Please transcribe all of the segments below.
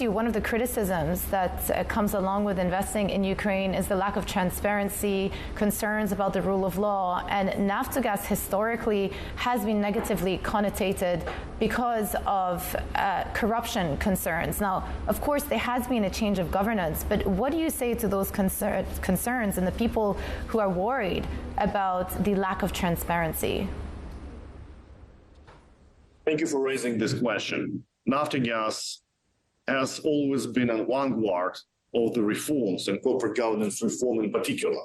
One of the criticisms that uh, comes along with investing in Ukraine is the lack of transparency, concerns about the rule of law, and Naftogaz historically has been negatively connotated because of uh, corruption concerns. Now, of course, there has been a change of governance, but what do you say to those concer- concerns and the people who are worried about the lack of transparency? Thank you for raising this question. Naftogaz has always been a vanguard of the reforms and corporate governance reform in particular.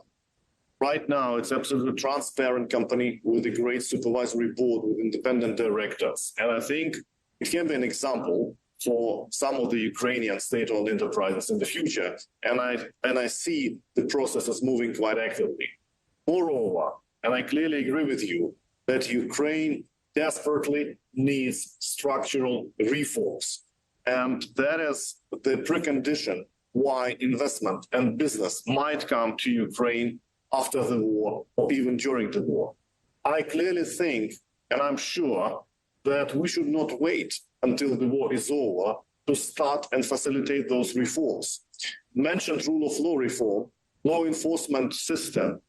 Right now, it's absolutely transparent company with a great supervisory board with independent directors. And I think it can be an example for some of the Ukrainian state-owned enterprises in the future. And I, and I see the process is moving quite actively. Moreover, and I clearly agree with you, that Ukraine desperately needs structural reforms and that is the precondition why investment and business might come to Ukraine after the war or even during the war. I clearly think, and I'm sure, that we should not wait until the war is over to start and facilitate those reforms. Mentioned rule of law reform, law enforcement system,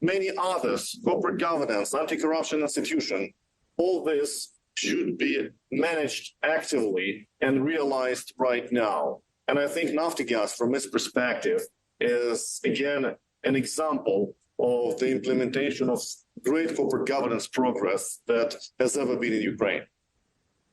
many others, corporate governance, anti-corruption institution, all this should be managed actively and realized right now. And I think Naftogaz, from its perspective, is again an example of the implementation of great corporate governance progress that has ever been in Ukraine.